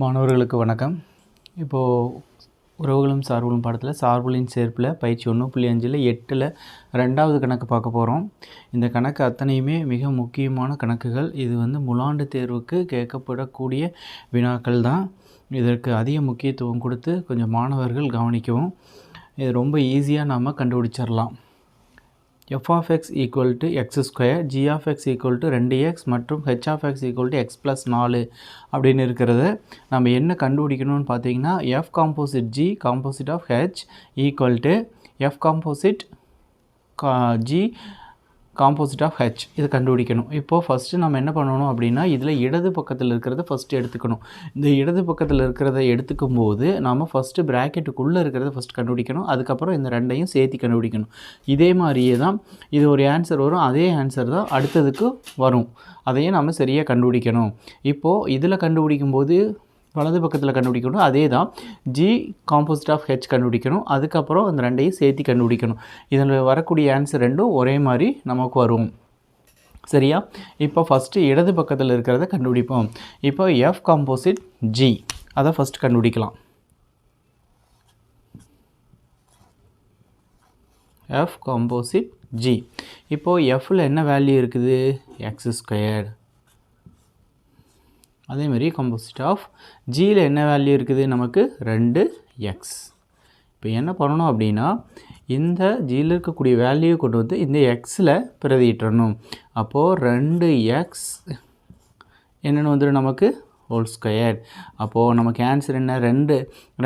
மாணவர்களுக்கு வணக்கம். இப்போது உறவுகளும் சார்புகளும் பாடத்தில் சார்புகளின் சேர்ப்பில் பயிற்சி ஒன்று புள்ளி அஞ்சில் எட்டில் ரெண்டாவது கணக்கு பார்க்க போகிறோம் இந்த கணக்கு அத்தனையுமே மிக முக்கியமான கணக்குகள். இது வந்து முலாண்டு தேர்வுக்கு கேட்கப்படக்கூடிய வினாக்கள் தான். இதற்கு அதிக முக்கியத்துவம் கொடுத்து கொஞ்சம் மாணவர்கள் கவனிக்கவும். இது ரொம்ப ஈஸியாக நாம் கண்டுபிடிச்சிடலாம் f of x equal to x square g of x equal to ரெண்டு எக்ஸ் மற்றும் h of x equal to x plus நாலு அப்படின்னு இருக்கிறது. நம்ம என்ன கண்டுபிடிக்கணும்னு பார்த்தீங்கன்னா f composite g composite of h equal to f composite கா ஜி காம்போசிட் ஆஃப் ஹெச் இதை கண்டுபிடிக்கணும். இப்போது ஃபஸ்ட்டு நம்ம என்ன பண்ணணும் அப்படின்னா இதில் இடது பக்கத்தில் இருக்கிறத ஃபஸ்ட்டு எடுத்துக்கணும். இந்த இடது பக்கத்தில் இருக்கிறத எடுத்துக்கும் போது நாம் ஃபஸ்ட்டு ப்ராக்கெட்டுக்குள்ளே இருக்கிறத ஃபஸ்ட் கண்டுபிடிக்கணும். அதுக்கப்புறம் இந்த ரெண்டையும் சேர்த்து கண்டுபிடிக்கணும். இதே மாதிரியே தான் இது ஒரு ஆன்சர் வரும் அதே ஆன்சர் தான் அடுத்ததுக்கு வரும். அதையும் நம்ம சரியாக கண்டுபிடிக்கணும். இப்போது இதில் கண்டுபிடிக்கும் போது வலது பக்கத்தில் கண்டுபிடிக்கணும். அதே தான் ஜி காம்போசிட் ஆஃப் ஹெச் கண்டுபிடிக்கணும். அதுக்கப்புறம் அந்த ரெண்டையும் சேர்த்து கண்டுபிடிக்கணும். இதில் வரக்கூடிய ஆன்சர் ரெண்டும் ஒரே மாதிரி நமக்கு வரும். சரியா? இப்போ ஃபஸ்ட்டு இடது பக்கத்தில் இருக்கிறத கண்டுபிடிப்போம். இப்போ எஃப் காம்போசிட் ஜி அதை ஃபஸ்ட் கண்டுபிடிக்கலாம். எஃப் காம்போசிட் ஜி இப்போது எஃப்பில் என்ன வேல்யூ இருக்குது? எக்ஸ் ஸ்கொயர் அதேமாரி கம்போசிட் ஆஃப் ஜியில் என்ன வேல்யூ இருக்குது? நமக்கு ரெண்டு எக்ஸ் இப்போ என்ன பண்ணணும் அப்படின்னா இந்த ஜியில் இருக்கக்கூடிய வேல்யூ கொண்டு வந்து இந்த எக்ஸில் பிரதியிட்டணும் அப்போது ரெண்டு எக்ஸ் என்னென்னு வந்துடும் நமக்கு? ஹோல் ஸ்கொயர் அப்போது நமக்கு ஆன்சர் என்ன? ரெண்டு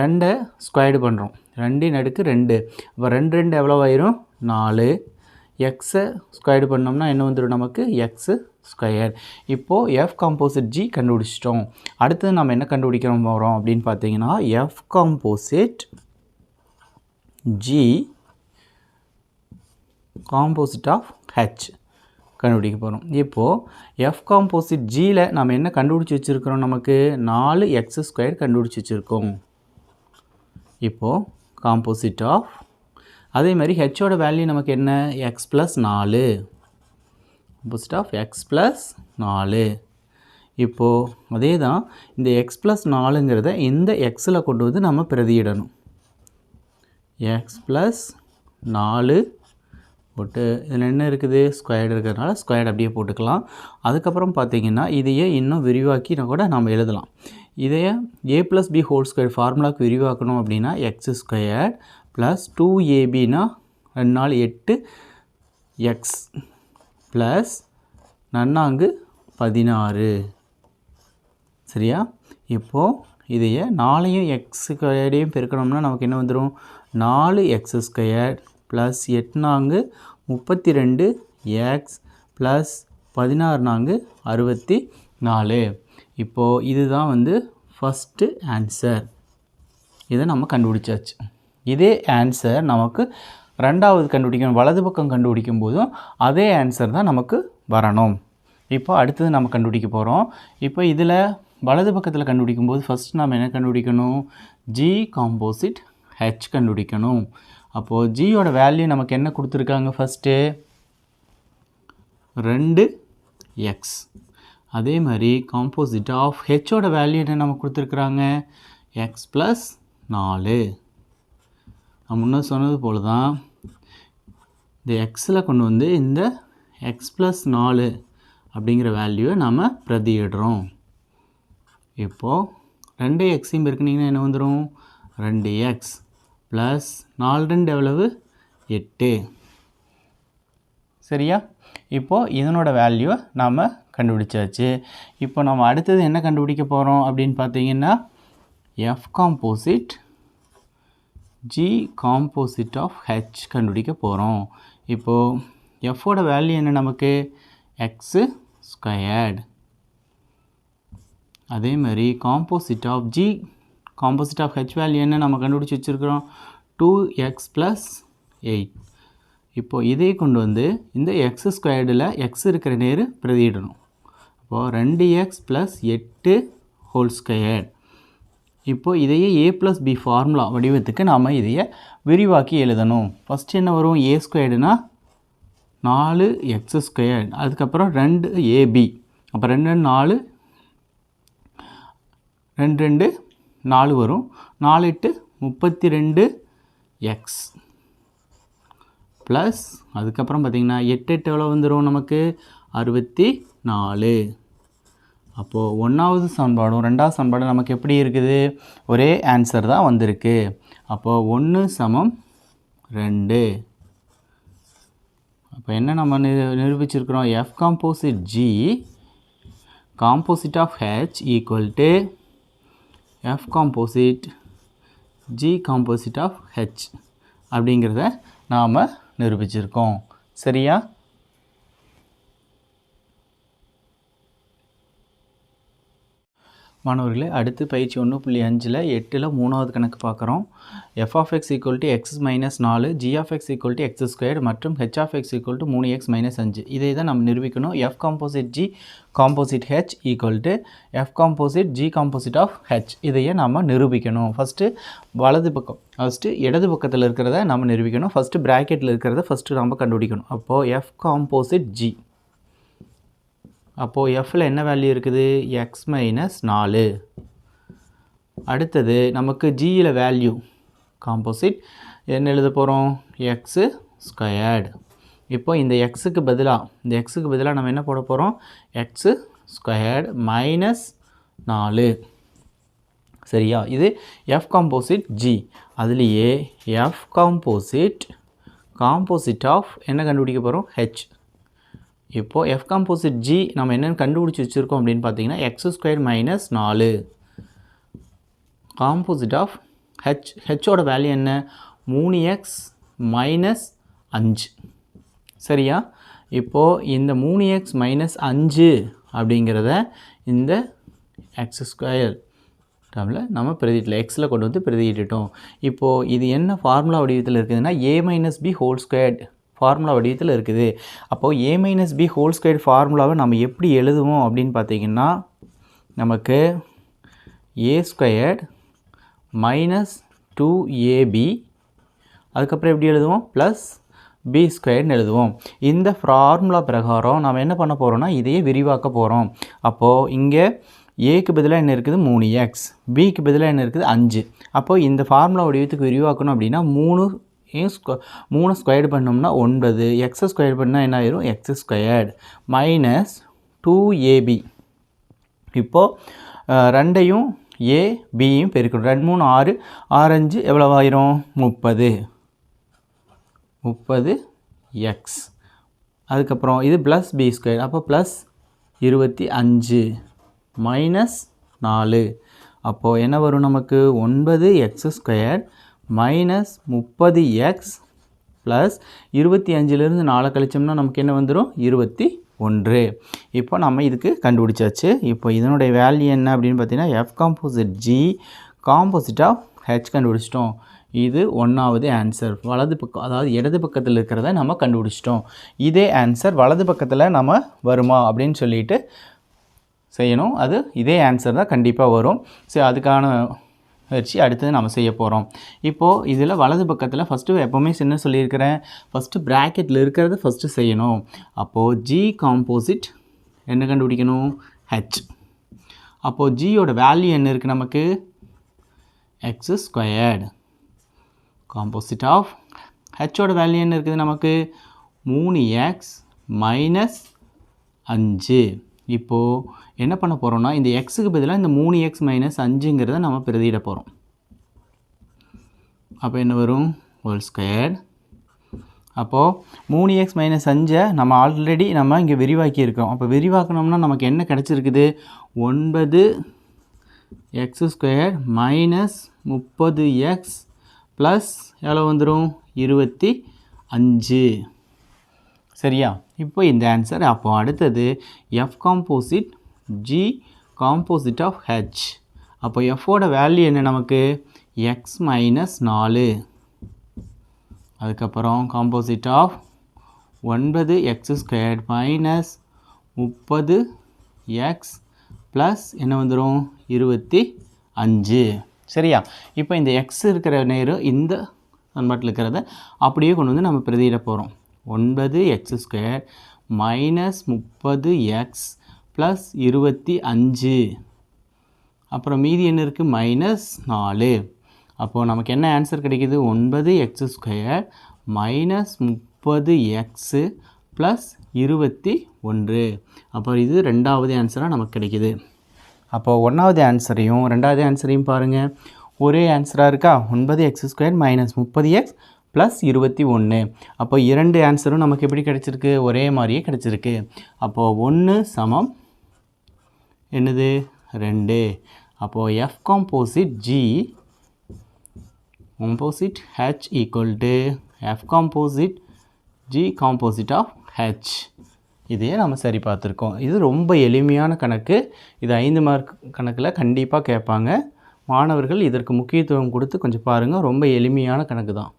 ரெண்டை ஸ்கொயர்டு பண்ணுறோம் ரெண்டின் அடுக்கு ரெண்டு. அப்போ ரெண்டு ரெண்டு எவ்வளோ ஆயிரும்? நாலு. எக்ஸை ஸ்கொயர்டு பண்ணோம்னா என்ன வந்துடும் நமக்கு? எக்ஸு ஸ்கொயர் இப்போது எஃப் காம்போசிட் ஜி கண்டுபிடிச்சிட்டோம். அடுத்தது நம்ம என்ன கண்டுபிடிக்கிறோம் போகிறோம் அப்படின்னு பார்த்தீங்கன்னா f composite g composite of h கண்டுபிடிக்க போகிறோம் இப்போது எஃப் காம்போசிட் ஜியில் நம்ம என்ன கண்டுபிடிச்சி வச்சுருக்கிறோம் நமக்கு? நாலு எக்ஸ் ஸ்கொயர் கண்டுபிடிச்சி வச்சுருக்கோம். இப்போது காம்போசிட் ஆஃப் அதே மாதிரி ஹெச்சோட வேல்யூ நமக்கு என்ன? எக்ஸ் ப்ளஸ் நாலு. ஆப்போசிட் ஆஃப் எக்ஸ் ப்ளஸ் நாலு. இப்போது அதே தான் இந்த எக்ஸ் ப்ளஸ் நாலுங்கிறத இந்த எக்ஸில் கொண்டு வந்து நம்ம பிரதியிடணும். எக்ஸ் ப்ளஸ் நாலு போட்டு இதில் என்ன இருக்குது? ஸ்கொயர்டு இருக்கிறதுனால ஸ்கொயர்டு அப்படியே போட்டுக்கலாம். அதுக்கப்புறம் பார்த்தீங்கன்னா இதையே இன்னும் விரிவாக்கினா கூட நம்ம எழுதலாம். இதையே a plus b whole square ஃபார்முலாவுக்கு விரிவாக்கணும் அப்படின்னா எக்ஸ் ஸ்கொயர் ப்ளஸ் டூ ஏபினா ரெண்டு நாள் எட்டு எக்ஸ் ப்ளஸ் நன்னாங்கு பதினாறு. சரியா? இப்போது இதையே நாலையும் எக்ஸ் ஸ்கொயர்டையும் பெருக்கணும்னா நமக்கு என்ன வந்துடும் நாலு எக்ஸ் ஸ்கொயர் ப்ளஸ் எட்நாங்கு முப்பத்தி ரெண்டு எக்ஸ் ப்ளஸ் பதினாறு நான்கு அறுபத்தி நாலு இப்போது இதுதான் வந்து ஃபஸ்ட்டு ஆன்சர் இதை நம்ம கண்டுபிடிச்சாச்சு. இதே ஆன்சர் நமக்கு ரெண்டாவது கண்டுபிடிக்கணும் வலது பக்கம் கண்டுபிடிக்கும் போதும் அதே ஆன்சர் தான் நமக்கு வரணும். இப்போ அடுத்தது நம்ம கண்டுபிடிக்க போகிறோம் இப்போ இதில் வலது பக்கத்தில் கண்டுபிடிக்கும் போது ஃபஸ்ட் நம்ம என்ன கண்டுபிடிக்கணும்? ஜி காம்போசிட் ஹெச் கண்டுபிடிக்கணும். அப்போது ஜியோட வேல்யூ நமக்கு என்ன கொடுத்துருக்காங்க ஃபஸ்ட்டு ரெண்டு எக்ஸ் அதே மாதிரி காம்போசிட் ஆஃப் ஹெச்சோட வேல்யூ என்ன நமக்கு கொடுத்துருக்குறாங்க? எக்ஸ் ப்ளஸ் நாலு. நான் முன்னே சொன்னது போல தான் இந்த எக்ஸில் கொண்டு வந்து இந்த எக்ஸ் ப்ளஸ் நாலு அப்படிங்கிற வேல்யூவை நாம் பிரதியிடுறோம். இப்போது ரெண்டு எக்ஸையும் பெருக்குனிங்கன்னா என்ன வந்துடும் ரெண்டு எக்ஸ் ப்ளஸ் நாலு ரெண்டு எவ்வளவு? எட்டு. சரியா? இப்போது இதனோட வேல்யூவை நாம் கண்டுபிடிச்சாச்சு. இப்போ நம்ம அடுத்தது என்ன கண்டுபிடிக்க போகிறோம் அப்படின்னு பார்த்தீங்கன்னா f composite g composite of h கண்டுபிடிக்க போகிறோம் இப்போது எஃபோட வேல்யூ என்ன நமக்கு? எக்ஸு ஸ்கொயர்டு அதே மாதிரி composite of g composite of h value என்ன நம்ம கண்டுபிடிச்சி வச்சுருக்கிறோம்? டூ எக்ஸ் ப்ளஸ் எயிட் இப்போது இதே கொண்டு வந்து இந்த எக்ஸ் ஸ்கொயர்டில் எக்ஸ் இருக்கிற நேர் பிரதியிடணும். அப்போது ரெண்டு எக்ஸ் ப்ளஸ் எட்டு ஹோல் ஸ்கொயர்ட் இப்போது இதையே ஏ ப்ளஸ் பி ஃபார்முலா வடிவத்துக்கு நாம் இதையே விரிவாக்கி எழுதணும். ஃபஸ்ட்டு என்ன வரும்? ஏ ஸ்கொயர்டுனா நாலு எக்ஸ் ஸ்கொயர்ட் அதுக்கப்புறம் ரெண்டு ஏபி அப்போ ரெண்டு நாலு ரெண்டு ரெண்டு நாலு வரும். நாலு எட்டு முப்பத்தி ரெண்டு எக்ஸ் ப்ளஸ் அதுக்கப்புறம் பார்த்திங்கன்னா எட்டு எட்டு எவ்வளோ வந்துடும் நமக்கு? அறுபத்தி நாலு. அப்போது ஒன்றாவது சமன்பாடும் ரெண்டாவது சமன்பாடும் நமக்கு எப்படி இருக்குது? ஒரே ஆன்சர் தான் வந்திருக்கு. அப்போது ஒன்று சமம் ரெண்டு. அப்போ என்ன நம்ம நிரு நிரூபிச்சிருக்கிறோம்? F composite g composite of h equal to f composite g composite of h அப்படிங்கிறத நாம் நிரூபிச்சிருக்கோம். சரியா? மாணவர்களே அடுத்து பயிற்சி ஒன்று புள்ளி அஞ்சில் எட்டில் மூணாவது கணக்கு பார்க்குறோம். F of x equal to x minus நாலு g of x equal to x square மற்றும் h of x equal to மூணு எக்ஸ் மைனஸ் அஞ்சு. இதை தான் நம்ம நிரூபிக்கணும். F composite g composite h equal to f composite g composite of h இதையே நம்ம நிரூபிக்கணும். ஃபஸ்ட்டு வலது பக்கம் ஃபஸ்ட்டு இடது பக்கத்தில் இருக்கிறத நம்ம நிரூபிக்கணும். ஃபஸ்ட்டு ப்ராக்கெட்டில் இருக்கிறத ஃபஸ்ட்டு நம்ம கண்டுபிடிக்கணும். அப்போது எஃப் காம்போசிட் ஜி அப்போது எஃப்பில் என்ன வேல்யூ இருக்குது? எக்ஸ் மைனஸ் நாலு. அடுத்தது நமக்கு ஜியில் வேல்யூ காம்போசிட் என்ன எழுத போகிறோம் எக்ஸு ஸ்கொயர்டு இப்போ இந்த எக்ஸுக்கு பதிலாக இந்த எக்ஸுக்கு பதிலாக நம்ம என்ன போட போகிறோம் எக்ஸு ஸ்கொயர்டு மைனஸ் நாலு. சரியா? இது எஃப் காம்போசிட் ஜி அதுலேயே எஃப் காம்போசிட் காம்போசிட் ஆஃப் என்ன கண்டுபிடிக்க போகிறோம் ஹெச் இப்போது எஃப் காம்போசிட் ஜி நம்ம என்னென்னு கண்டுபிடிச்சி வச்சுருக்கோம் அப்படின்னு பார்த்தீங்கன்னா எக்ஸ் ஸ்கொயர் மைனஸ் நாலு. காம்போசிட் ஆஃப் ஹெச் ஹெச்சோட வேல்யூ என்ன? மூணு எக்ஸ் மைனஸ் அஞ்சு. சரியா? இப்போது இந்த மூணு எக்ஸ் மைனஸ் அஞ்சு அப்படிங்கிறத இந்த எக்ஸ் ஸ்கொயர் டேர்மில் நம்ம பிரதிட்டில் எக்ஸில் கொண்டு வந்து பிரதியிட்டுட்டோம். இப்போது இது என்ன ஃபார்முலா வடிவத்தில் இருக்குதுன்னா A minus B whole squared formula வடிவத்தில் இருக்குது. அப்போது A minus B whole square ஃபார்முலாவை நம்ம எப்படி எழுதுவோம் அப்படின்னு பார்த்தீங்கன்னா நமக்கு A squared minus two AB அதுக்கப்புறம் எப்படி எழுதுவோம்? ப்ளஸ் பி ஸ்கொயர்னு எழுதுவோம். இந்த ஃபார்முலா பிரகாரம் நம்ம என்ன பண்ண போகிறோம்னா இதையே விரிவாக்க போகிறோம் அப்போது இங்கே ஏக்கு பதிலாக என்ன இருக்குது? மூணு எக்ஸ் பிக்கு பதிலாக என்ன இருக்குது? அஞ்சு. அப்போது இந்த ஃபார்முலா வடிவத்துக்கு விரிவாக்கணும் அப்படின்னா மூணு ஏன் ஸ்கொ மூணு ஸ்கொயர்டு பண்ணோம்னா ஒன்பது எக்ஸை ஸ்கொயர் பண்ணால் என்ன ஆயிரும்? X squared. Minus two AB இப்போது ரெண்டையும் ஏ பியும் பெருக்கணும். ரெண்டு மூணு ஆறு ஆரஞ்சு எவ்வளோ ஆயிரும்? முப்பது. முப்பது எக்ஸ் அதுக்கப்புறம் இது ப்ளஸ் பி ஸ்கொயர் அப்போ ப்ளஸ் இருபத்தி அஞ்சு. மைனஸ் நாலு. அப்போது என்ன வரும் நமக்கு? ஒன்பது எக்ஸ் ஸ்கொயர் மைனஸ் முப்பது எக்ஸ் ப்ளஸ் இருபத்தி அஞ்சுலேருந்து நாலு கழிச்சோம்னா நமக்கு என்ன வந்துடும் இருபத்தி ஒன்று. இப்போ நம்ம இதுக்கு கண்டுபிடிச்சாச்சு. இப்போ இதனுடைய வேல்யூ என்ன அப்படின்னு பார்த்தீங்கன்னா F composite G composite of H கண்டுபிடிச்சிட்டோம். இது ஒன்றாவது ஆன்சர் வலது பக்கம் அதாவது இடது பக்கத்தில் இருக்கிறத நம்ம கண்டுபிடிச்சிட்டோம். இதே ஆன்சர் வலது பக்கத்தில் நம்ம வருமா அப்படின்னு சொல்லிட்டு செய்யணும். அது இதே ஆன்சர் தான் கண்டிப்பாக வரும். சரி அதுக்கான வச்சு அடுத்தது நம்ம செய்ய போகிறோம் இப்போது இதில் வலது பக்கத்தில் ஃபஸ்ட்டு எப்போவுமே என்ன சொல்லியிருக்கிறேன்? ஃபஸ்ட்டு ப்ராக்கெட்டில் இருக்கிறத ஃபஸ்ட்டு செய்யணும். அப்போது ஜி காம்போசிட் என்ன கண்டுபிடிக்கணும்? ஹெச் அப்போது ஜியோட வேல்யூ என்ன இருக்குது நமக்கு? எக்ஸ் ஸ்கொயர்டு காம்போசிட் ஆஃப் ஹெச்சோட வேல்யூ என்ன இருக்குது நமக்கு? மூணு எக்ஸ் மைனஸ் அஞ்சு. இப்போது என்ன பண்ண போகிறோம்னா இந்த எக்ஸுக்கு பதிலாக இந்த மூணு எக்ஸ் மைனஸ் அஞ்சுங்கிறத நம்ம பிரதியிட போகிறோம் அப்போ என்ன வரும்? ஹோல் ஸ்கொயர் அப்போது மூணு எக்ஸ் மைனஸ் அஞ்சை நம்ம ஆல்ரெடி நம்ம இங்கே விரிவாக்கியிருக்கோம். அப்போ விரிவாக்கணும்னா நமக்கு என்ன கிடச்சிருக்குது? ஒன்பது எக்ஸ் ஸ்கொயர் மைனஸ் முப்பது எக்ஸ் ப்ளஸ் எவ்வளோ வந்துடும் இருபத்தி அஞ்சு. சரியா? இப்போ இந்த ஆன்சர் அப்போ அடுத்தது F composite G composite of H அப்போ எஃபோட வேல்யூ என்ன நமக்கு? எக்ஸ் மைனஸ் நாலு. அதுக்கப்புறம் காம்போசிட் ஆஃப் ஒன்பது எக்ஸ் ஸ்கொயர் மைனஸ் முப்பது எக்ஸ் ப்ளஸ் என்ன வந்துடும் இருபத்தி அஞ்சு. சரியா? இப்போ இந்த எக்ஸ் இருக்கிற நேரம் இந்த சன்பாட்டில் இருக்கிறத அப்படியே கொண்டு வந்து நம்ம பிரதியிட போகிறோம் ஒன்பது எக்ஸ் ஸ்கொயர் மைனஸ் முப்பது எக்ஸ் ப்ளஸ் இருபத்தி அஞ்சு. அப்புறம் மீதி என்ன இருக்குது மைனஸ் நாலு. அப்போது நமக்கு என்ன ஆன்சர் கிடைக்கிது? ஒன்பது எக்ஸ் ஸ்கொயர் மைனஸ் முப்பது எக்ஸு ப்ளஸ் இருபத்தி ஒன்று. அப்போ இது ரெண்டாவது ஆன்சராக நமக்கு கிடைக்கிது. அப்போ ஒன்றாவது ஆன்சரையும் ரெண்டாவது ஆன்சரையும் பாருங்கள் ஒரே ஆன்சராக இருக்கா? ஒன்பது எக்ஸ் ஸ்கொயர் மைனஸ் முப்பது எக்ஸ் ப்ளஸ் இருபத்தி ஒன்று அப்போ இரண்டு ஆன்சரும் நமக்கு எப்படி கிடச்சிருக்கு? ஒரே மாதிரியே கிடச்சிருக்கு. அப்போது ஒன்று சமம். என்னது? ரெண்டு. அப்போது F composite G composite H equal to F composite G composite of H. இதையே நம்ம சரி பார்த்துருக்கோம். இது ரொம்ப எளிமையான கணக்கு. இது ஐந்து மார்க் கணக்கில் கண்டிப்பாக கேட்பாங்க. மாணவர்கள் இதற்கு முக்கியத்துவம் கொடுத்து கொஞ்சம் பாருங்கள் ரொம்ப எளிமையான கணக்கு தான்